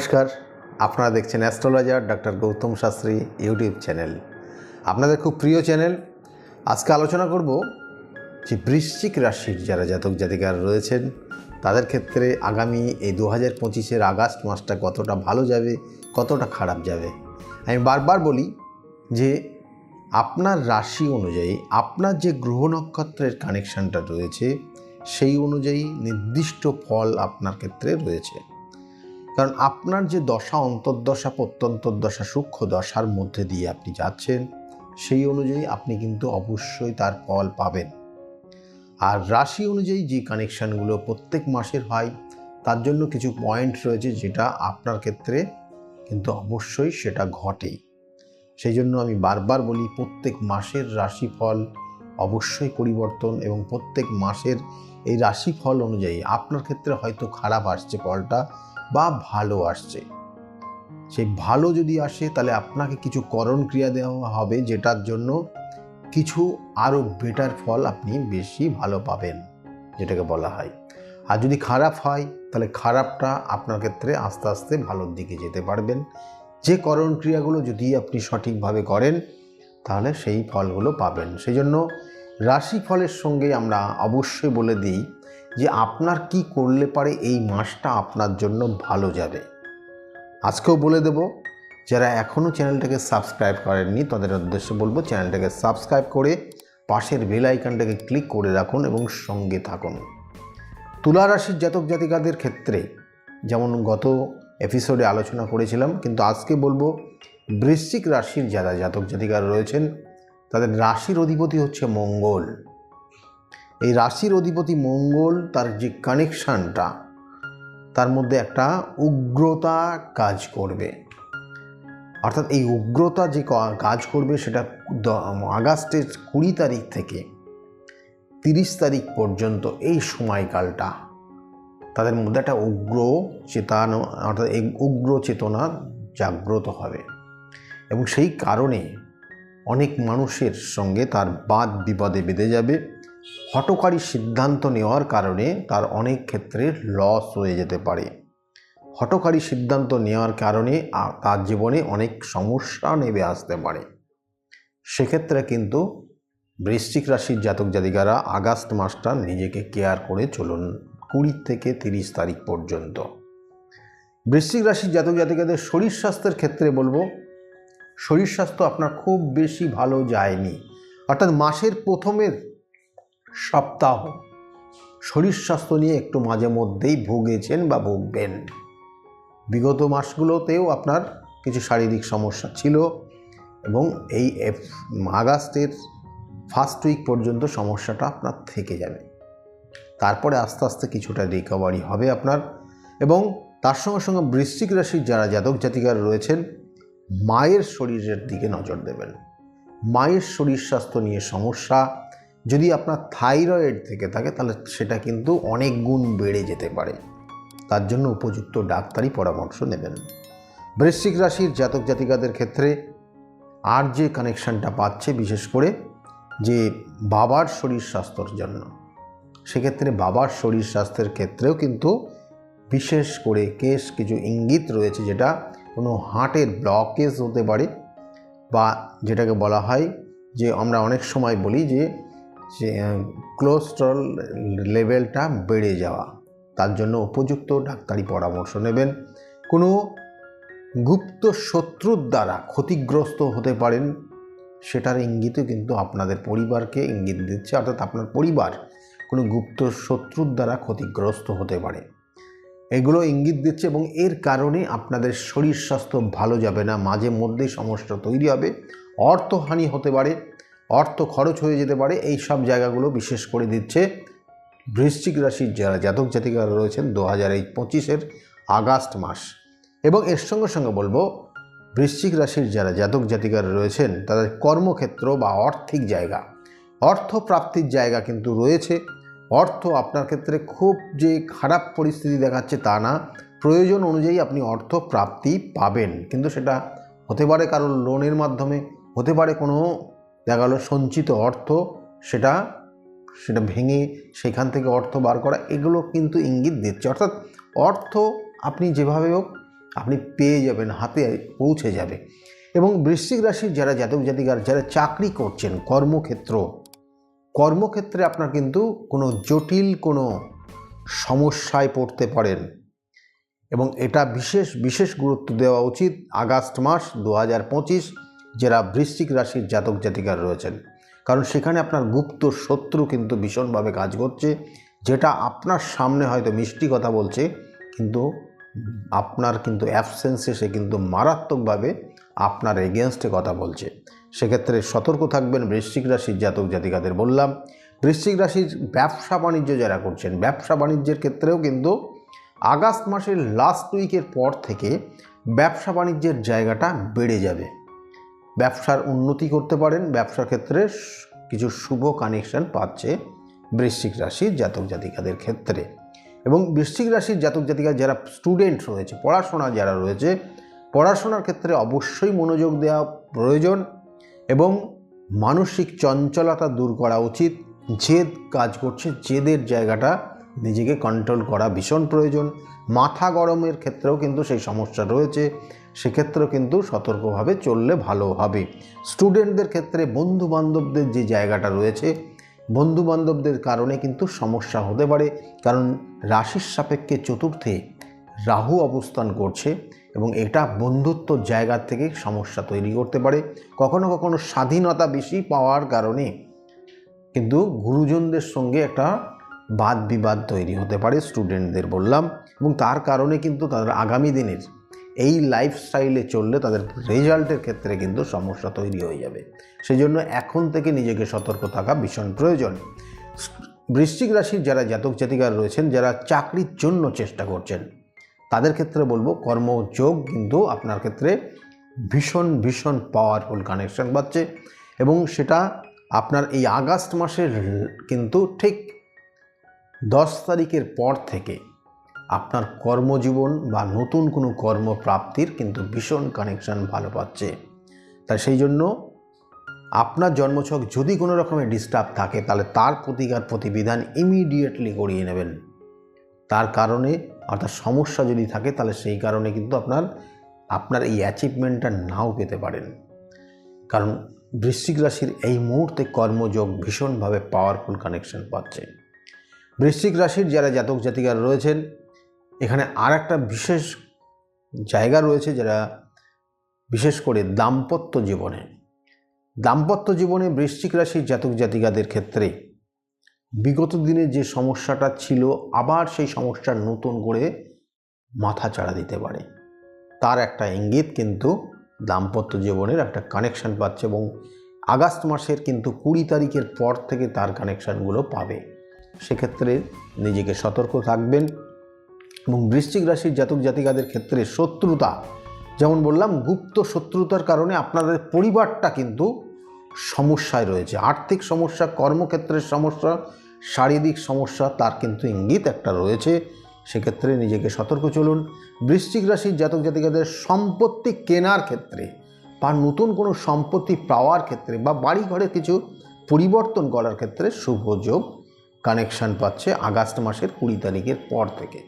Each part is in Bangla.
নমস্কার, আপনারা দেখছেন astrologer doctor Gautam Shastri YouTube channel. আপনাদের খুব প্রিয় চ্যানেল। আজকে আলোচনা করব যে বৃশ্চিক রাশির যারা জাতক জাতিকার রয়েছেন, তাদের ক্ষেত্রে আগামী এই দু হাজার পঁচিশের আগস্ট মাসটা কতটা ভালো যাবে, কতটা খারাপ যাবে? আমি বারবার বলি যে আপনার রাশি অনুযায়ী, আপনার যে গ্রহ নক্ষত্রের কানেকশানটা রয়েছে, সেই অনুযায়ী নির্দিষ্ট ফল আপনার ক্ষেত্রে রয়েছে। কারণ আপনার যে দশা, অন্তর্দশা, প্রত্যন্তর্দশা সূক্ষ্ম দশার মধ্যে দিয়ে আপনি যাচ্ছেন, সেই অনুযায়ী আপনি কিন্তু অবশ্যই তার ফল পাবেন। আর রাশি অনুযায়ী যে কানেকশানগুলো প্রত্যেক মাসের হয়, তার জন্য কিছু পয়েন্ট রয়েছে যেটা আপনার ক্ষেত্রে কিন্তু অবশ্যই সেটা ঘটেই। সেই জন্য আমি বারবার বলি, প্রত্যেক মাসের রাশিফল অবশ্যই পরিবর্তন এবং প্রত্যেক মাসের এই রাশিফল অনুযায়ী আপনার ক্ষেত্রে হয়তো খারাপ আসছে ফলটা বা ভালো আসছে। সেই ভালো যদি আসে, তাহলে আপনাকে কিছু করণ ক্রিয়া দেওয়া হবে, যেটার জন্য কিছু আরও বেটার ফল আপনি বেশি ভালো পাবেন, যেটাকে বলা হয়। আর যদি খারাপ হয়, তাহলে খারাপটা আপনার ক্ষেত্রে আস্তে আস্তে ভালোর দিকে যেতে পারবেন। যে করণ ক্রিয়াগুলো যদি আপনি সঠিকভাবে করেন, তাহলে সেই ফলগুলো পাবেন। সেই জন্য রাশি ফলের সঙ্গে আমরা অবশ্যই বলে দিই যে আপনার কি করলে পারে এই মাসটা আপনার জন্য ভালো যাবে। আজকেও বলে দেব, যারা এখনও চ্যানেলটাকে সাবস্ক্রাইব করেননি, তাদের উদ্দেশ্যে বলব চ্যানেলটাকে সাবস্ক্রাইব করে পাশের বেল আইকনটাকে ক্লিক করে রাখুন এবং সঙ্গে থাকুন। তুলা রাশির জাতক জাতিকাদের ক্ষেত্রে, যেমন গত এপিসোডে আলোচনা করেছিলাম, কিন্তু আজকে বলব বৃশ্চিক রাশির যারা জাতক জাতিকারা রয়েছেন, তাদের রাশির অধিপতি হচ্ছে মঙ্গল। এই রাশির অধিপতি মঙ্গল তার যে কানেকশানটা তার মধ্যে একটা উগ্রতা কাজ করবে। অর্থাৎ এই উগ্রতা যে কাজ করবে সেটা আগস্টের কুড়ি তারিখ থেকে তিরিশ তারিখ পর্যন্ত এই সময়কালটা তাদের মধ্যে একটা উগ্র চেতনা, অর্থাৎ এই উগ্র চেতনা জাগ্রত হবে। এবং সেই কারণে অনেক মানুষের সঙ্গে তার বাদ বিপদে বেঁধে যাবে। হটকারী সিদ্ধান্ত নেওয়ার কারণে তার অনেক ক্ষেত্রে লস হয়ে যেতে পারে। হটকারী সিদ্ধান্ত নেওয়ার কারণে তার জীবনে অনেক সমস্যা নেমে আসতে পারে। সেক্ষেত্রে কিন্তু বৃশ্চিক রাশির জাতক জাতিকারা আগস্ট মাসটা নিজেকে কেয়ার করে চলুন কুড়ি থেকে তিরিশ তারিখ পর্যন্ত। বৃশ্চিক রাশির জাতক জাতিকাদের শরীর স্বাস্থ্যের ক্ষেত্রে বলব, শরীর স্বাস্থ্য আপনার খুব বেশি ভালো যায়নি। অর্থাৎ মাসের প্রথমের সপ্তাহ। শরীর স্বাস্থ্য নিয়ে একটু মাঝে মধ্যেই ভুগেছেন বা ভুগবেন। বিগত মাসগুলোতেও আপনার কিছু শারীরিক সমস্যা ছিল এবং এই আগস্টের ফার্স্ট উইক পর্যন্ত সমস্যাটা আপনার থেকে যাবে। তারপরে আস্তে আস্তে কিছুটা রিকভারি হবে আপনার এবং তার সঙ্গে সঙ্গে বৃশ্চিক রাশির যারা জাতক জাতিকার রয়েছেন, মায়ের শরীরের দিকে নজর দেবেন। মায়ের শরীর স্বাস্থ্য নিয়ে সমস্যা যদি আপনার থাইরয়েড থেকে থাকে, তাহলে সেটা কিন্তু অনেক গুণ বেড়ে যেতে পারে। তার জন্য উপযুক্ত ডাক্তারি পরামর্শ নেবেন। বৃশ্চিক রাশির জাতক জাতিকাদের ক্ষেত্রে আর যে কানেকশানটা পাচ্ছে, বিশেষ করে যে বাবার শরীর স্বাস্থ্যর জন্য। সেক্ষেত্রে বাবার শরীর স্বাস্থ্যের ক্ষেত্রেও কিন্তু বিশেষ করে কেস কিছু ইঙ্গিত রয়েছে, যেটা কোনো হার্টের ব্লকেজ হতে পারে বা যেটাকে বলা হয় যে আমরা অনেক সময় বলি যে কোলেস্ট্রল লেভেলটা বেড়ে যাওয়া। তার জন্য উপযুক্ত ডাক্তারি পরামর্শ নেবেন। কোনো গুপ্ত শত্রুর দ্বারা ক্ষতিগ্রস্ত হতে পারেন, সেটার ইঙ্গিতও কিন্তু আপনাদের পরিবারকে ইঙ্গিত দিচ্ছে, অর্থাৎ আপনার পরিবার কোনো গুপ্ত শত্রুর দ্বারা ক্ষতিগ্রস্ত হতে পারে। এগুলো ইঙ্গিত দিচ্ছে এবং এর কারণে আপনাদের শরীর স্বাস্থ্য ভালো যাবে না, মাঝে মধ্যেই সমস্যা তৈরি হবে, অর্থহানি হতে পারে অর্থ খরচ হয়ে যেতে পারে। এই সব জায়গাগুলো বিশেষ করে দিচ্ছে বৃশ্চিক রাশির যারা জাতক জাতিকারা রয়েছেন দু হাজার এই পঁচিশের আগস্ট মাস। এবং এর সঙ্গে সঙ্গে বলব, বৃশ্চিক রাশির যারা জাতক জাতিকারা রয়েছেন, তাদের কর্মক্ষেত্র বা অর্থিক জায়গা। অর্থ প্রাপ্তির জায়গা কিন্তু রয়েছে। অর্থ আপনার ক্ষেত্রে খুব যে খারাপ পরিস্থিতি দেখাচ্ছে তা না। প্রয়োজন অনুযায়ী আপনি অর্থ প্রাপ্তি পাবেন। কিন্তু সেটা হতে পারে কারোর লোনের মাধ্যমে, হতে পারে কোনো দেখা গেলো সঞ্চিত অর্থ, সেটা সেটা ভেঙে সেখান থেকে অর্থ বার করা, এগুলো কিন্তু ইঙ্গিত দিচ্ছে। অর্থাৎ অর্থ আপনি যেভাবে হোক, আপনি পেয়ে যাবেন, হাতে পৌঁছে যাবে। এবং বৃশ্চিক রাশির যারা জাতক জাতিকার, যারা চাকরি করছেন, কর্মক্ষেত্র, কর্মক্ষেত্রে আপনার কিন্তু কোনো জটিল কোনো সমস্যায় পড়তে পারেন। এবং এটা বিশেষ বিশেষ গুরুত্ব দেওয়া উচিত। আগস্ট মাস দু হাজার পঁচিশ যারা বৃশ্চিক রাশির জাতক জাতিকার রয়েছেন। কারণ সেখানে আপনার গুপ্ত শত্রু কিন্তু ভীষণভাবে কাজ করছে, যেটা আপনার সামনে হয়তো মিষ্টি কথা বলছে, কিন্তু আপনার কিন্তু অ্যাবসেন্সে সে কিন্তু মারাত্মকভাবে আপনার এগেনস্টে কথা বলছে। সেক্ষেত্রে সতর্ক থাকবেন বৃশ্চিক রাশির জাতক জাতিকাদের বললাম। বৃশ্চিক রাশির ব্যবসা বাণিজ্য যারা করছেন, ব্যবসা বাণিজ্যের ক্ষেত্রেও কিন্তু আগস্ট মাসের লাস্ট উইকের পর থেকে ব্যবসা বাণিজ্যের জায়গাটা বেড়ে যাবে। ব্যবসার উন্নতি করতে পারেন, ব্যবসার ক্ষেত্রে কিছু শুভ কানেকশন পাচ্ছে বৃশ্চিক রাশির জাতক জাতিকাদের ক্ষেত্রে। এবং বৃশ্চিক রাশির জাতক জাতিকা যারা স্টুডেন্ট রয়েছে, পড়াশোনা যারা রয়েছে, পড়াশোনার ক্ষেত্রে অবশ্যই মনোযোগ দেওয়া প্রয়োজন এবং মানসিক চঞ্চলতা দূর করা উচিত। জেদ কাজ করছে, জেদের জায়গাটা নিজেকে কন্ট্রোল করা ভীষণ প্রয়োজন। মাথা গরমের ক্ষেত্রেও কিন্তু সেই সমস্যা রয়েছে। সেক্ষেত্রেও কিন্তু সতর্কভাবে চললে ভালো হবে। স্টুডেন্টদের ক্ষেত্রে বন্ধু বান্ধবদের যে জায়গাটা রয়েছে বন্ধু বান্ধবদের কারণে কিন্তু সমস্যা হতে পারে। কারণ রাশির সাপেক্ষে চতুর্থে রাহু অবস্থান করছে এবং এটা বন্ধুত্ব জায়গা থেকে সমস্যা তৈরি করতে পারে। কখনো কখনো স্বাধীনতা বেশি পাওয়ার কারণে কিন্তু গুরুজনদের সঙ্গে একটা বাদ বিবাদ তৈরি হতে পারে স্টুডেন্টদের বললাম, এবং তার কারণে কিন্তু তাদের আগামী দিনের এই লাইফস্টাইলে চললে তাদের রেজাল্টের ক্ষেত্রে কিন্তু সমস্যা তৈরি হয়ে যাবে। সেই জন্য এখন থেকে নিজেকে সতর্ক থাকা ভীষণ প্রয়োজন। বৃশ্চিক রাশির যারা জাতক জাতিকার রয়েছেন, যারা চাকরির জন্য চেষ্টা করছেন, তাদের ক্ষেত্রে বলব কর্মযোগ কিন্তু আপনার ক্ষেত্রে ভীষণ ভীষণ পাওয়ারফুল কানেকশন পাচ্ছে, এবং সেটা আপনার এই আগস্ট মাসের কিন্তু ঠিক দশ তারিখের পর থেকে আপনার কর্মজীবন বা নতুন কোনো কর্মপ্রাপ্তির কিন্তু ভীষণ কানেকশন ভালো পাচ্ছে। তাই সেই জন্য আপনার জন্মছক যদি কোনো রকমের ডিস্টার্ব থাকে, তাহলে তার প্রতিকার প্রতিবিধান ইমিডিয়েটলি করিয়ে নেবেন। তার কারণে অর্থাৎ সমস্যা যদি থাকে, তাহলে সেই কারণে কিন্তু আপনার আপনার এই অ্যাচিভমেন্টটা নাও পেতে পারেন। কারণ বৃশ্চিক রাশির এই মুহূর্তে কর্মযোগ ভীষণভাবে পাওয়ারফুল কানেকশন পাচ্ছে। বৃশ্চিক রাশির যারা জাতক জাতিকার রয়েছেন, এখানে আর একটা বিশেষ জায়গা রয়েছে যারা বিশেষ করে দাম্পত্য জীবনে। দাম্পত্য জীবনে বৃশ্চিক রাশির জাতক জাতিকাদের ক্ষেত্রে বিগত দিনে যে সমস্যাটা ছিল, আবার সেই সমস্যার নতুন করে মাথা চাড়া দিতে পারে। তার একটা ইঙ্গিত কিন্তু দাম্পত্য জীবনের একটা কানেকশন পাচ্ছে এবং আগস্ট মাসের কিন্তু কুড়ি তারিখের পর থেকে তার কানেকশানগুলো পাবে। সেক্ষেত্রে নিজেকে সতর্ক থাকবেন এবং বৃশ্চিক রাশির জাতক জাতিকাদের ক্ষেত্রে শত্রুতা, যেমন বললাম, গুপ্ত শত্রুতার কারণে আপনাদের পরিবারটা কিন্তু সমস্যায় রয়েছে। আর্থিক সমস্যা, কর্মক্ষেত্রের সমস্যা, শারীরিক সমস্যা, তার কিন্তু ইঙ্গিত একটা রয়েছে। সেক্ষেত্রে নিজেকে সতর্ক চলুন। বৃশ্চিক রাশির জাতক জাতিকাদের সম্পত্তি কেনার ক্ষেত্রে বা নতুন কোনো সম্পত্তি পাওয়ার ক্ষেত্রে বা বাড়ি ঘরে কিছু পরিবর্তন করার ক্ষেত্রে শুভ যোগ কানেকশান পাচ্ছে আগস্ট মাসের কুড়ি তারিখের পর থেকে।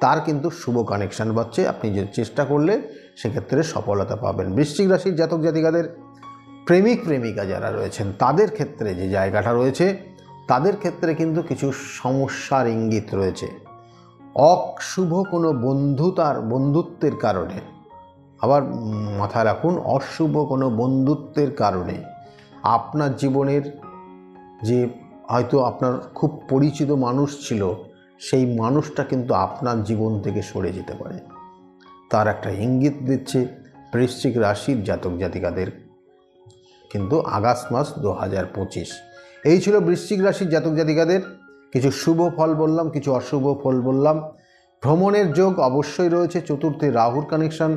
তার কিন্তু শুভ কানেকশান পাচ্ছে, আপনি যে চেষ্টা করলে সেক্ষেত্রে সফলতা পাবেন। বৃশ্চিক রাশির জাতক জাতিকাদের প্রেমিক প্রেমিকা যারা রয়েছেন, তাদের ক্ষেত্রে যে জায়গাটা রয়েছে, তাদের ক্ষেত্রে কিন্তু কিছু সমস্যার ইঙ্গিত রয়েছে। অশুভ কোনো বন্ধুতার, বন্ধুত্বের কারণে, আবার মাথায় রাখুন, অশুভ কোনো বন্ধুত্বের কারণে আপনার জীবনের যে হয়তো আপনার খুব পরিচিত মানুষ ছিল, সেই মানুষটা কিন্তু আপনার জীবন থেকে সরে যেতে পারে। তার একটা ইঙ্গিত দিচ্ছে বৃশ্চিক রাশির জাতক জাতিকাদের। কিন্তু আগস্ট মাস দু হাজার পঁচিশ, এই ছিল বৃশ্চিক রাশির জাতক জাতিকাদের। কিছু শুভ ফল বললাম, কিছু অশুভ ফল বললাম। ভ্রমণের যোগ অবশ্যই রয়েছে, চতুর্থে রাহুর কানেকশন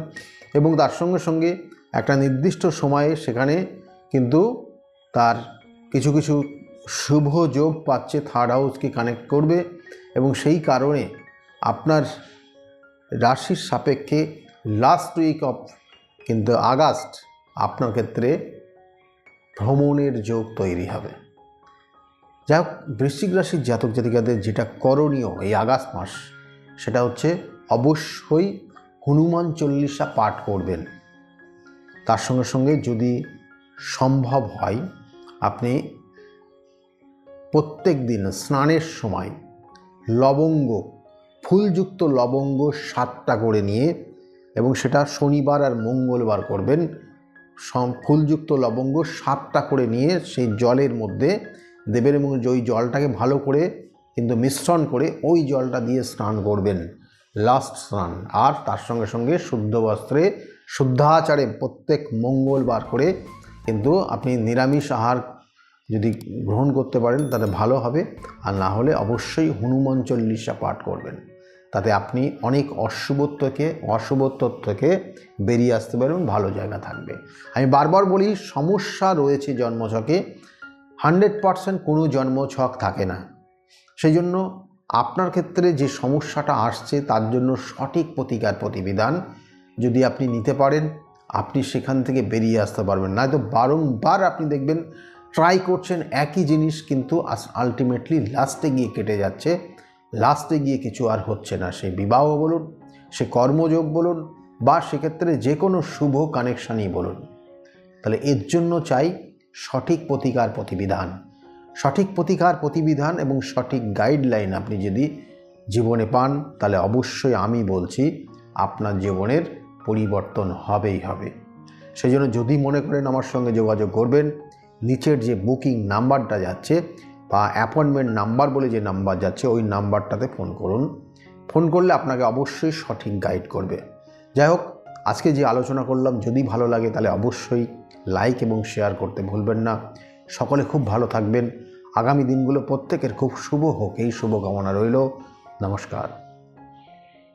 এবং তার সঙ্গে সঙ্গে একটা নির্দিষ্ট সময়ে সেখানে কিন্তু তার কিছু কিছু শুভ যোগ পাচ্ছে থার্ড হাউসকে কানেক্ট করবে এবং সেই কারণে আপনার রাশির সাপেক্ষে লাস্ট উইক অফ কিন্তু আগস্ট আপনার ক্ষেত্রে ভ্রমণের যোগ তৈরি হবে। যাই হোক, বৃশ্চিক রাশির জাতক জাতিকাদের যেটা করণীয় এই আগস্ট মাস, সেটা হচ্ছে অবশ্যই হনুমান চল্লিশা পাঠ করবেন। তার সঙ্গে সঙ্গে যদি সম্ভব হয়, আপনি প্রত্যেক দিন স্নানের সময় লবঙ্গ, ফুলযুক্ত লবঙ্গ সাতটা করে নিয়ে এবং সেটা শনিবার আর মঙ্গলবার করবেন ফুলযুক্ত লবঙ্গ সাতটা করে নিয়ে সেই জলের মধ্যে দেবেন এবং ওই জলটাকে ভালো করে কিন্তু মিশ্রণ করে ওই জলটা দিয়ে স্নান করবেন, লাস্ট স্নান। আর তার সঙ্গে সঙ্গে শুদ্ধ বস্ত্রে, শুদ্ধাচারে প্রত্যেক মঙ্গলবার করে কিন্তু আপনি নিরামিষ আহার যদি গ্রহণ করতে পারেন তাহলে ভালো হবে। আর না হলে অবশ্যই হনুমান চল্লিশা পাঠ করবেন। তাতে আপনি অনেক অশুভত্ব থেকে অশুভত্ব থেকে বেরিয়ে আসতে পারবেন, ভালো জায়গা থাকবে। আমি বারবার বলি, সমস্যা রয়েছে জন্মছকে। হান্ড্রেড পারসেন্ট কোনো জন্মছক থাকে না। সেই জন্য আপনার ক্ষেত্রে যে সমস্যাটা আসছে, তার জন্য সঠিক প্রতিকার প্রতিবিধান যদি আপনি নিতে পারেন, আপনি সেখান থেকে বেরিয়ে আসতে পারবেন। নয়তো বারংবার আপনি দেখবেন ট্রাই করছেন একই জিনিস কিন্তু আলটিমেটলি লাস্টে গিয়ে কেটে যাচ্ছে। লাস্টে গিয়ে কিছু আর হচ্ছে না। সে বিবাহ বলুন, সে কর্মযোগ বলুন, বা সেক্ষেত্রে যে কোনো শুভ কানেকশানই বলুন। তাহলে এর জন্য চাই সঠিক প্রতিকার প্রতিবিধান। সঠিক প্রতিকার প্রতিবিধান এবং সঠিক গাইডলাইন আপনি যদি জীবনে পান, তাহলে অবশ্যই আমি বলছি আপনার জীবনের পরিবর্তন হবেই হবে। সেই জন্য যদি মনে করেন আমার সঙ্গে যোগাযোগ করবেন নিচের যে বুকিং নাম্বারটা যাচ্ছে বা অ্যাপয়েন্টমেন্ট নাম্বার বলে যে নাম্বার যাচ্ছে, ওই নাম্বারটাতে ফোন করুন। ফোন করলে আপনাকে অবশ্যই সঠিক গাইড করবে। যাই হোক, আজকে যে আলোচনা করলাম, যদি ভালো লাগে তাহলে অবশ্যই লাইক এবং শেয়ার করতে ভুলবেন না। সকলে খুব ভালো থাকবেন। আগামী দিনগুলো প্রত্যেকের খুব শুভ হোক, এই শুভকামনা রইল। নমস্কার।